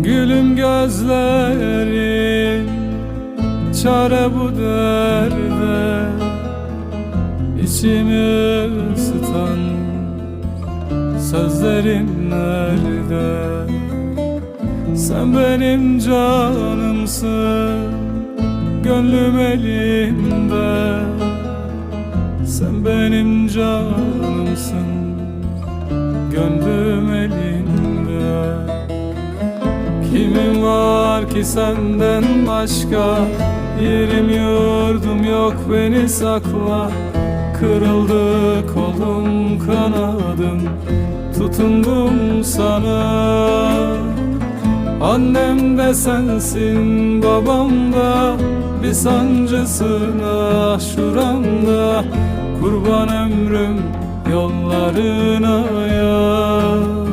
Gülüm gözlerin Çare bu derde. İçimi ısıtan Sözlerin nerede? Sen benim canımsın Gönlüm elimde Sen benim canımsın Gönlüm elinde Kimin var ki senden başka? Yerim yurdum yok beni sakla. Kırıldı kolum kanadım. Tutundum sana. Annem de sensin babam da. Bir sancısın ah şuramda Kurban ömrüm yollarına ya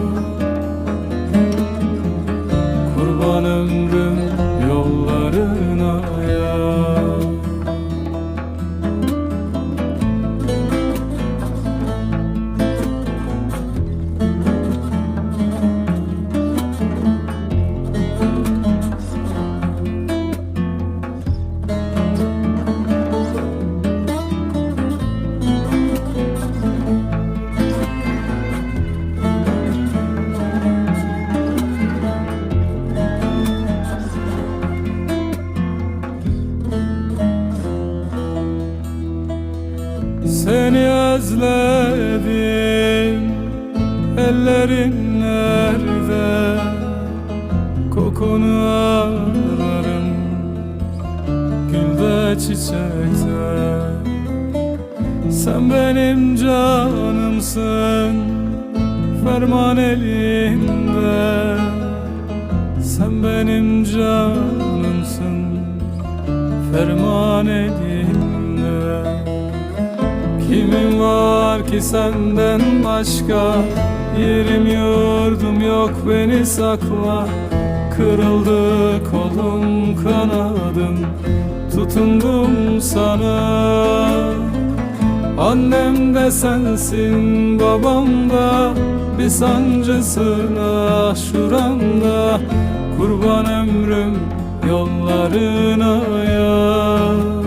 Seni özledim Ellerin nerede Kokunu ararım Gülde çiçekte Sen benim canımsın. Ferman elimde Sen benim canımsın. Ferman elimde var ki senden başka Yerim yurdum yok beni sakla. Kırıldı kolum kanadım Tutundum sana. Annem de sensin babam da Bir sancısın ah şuramda Kurban ömrüm yollarına ya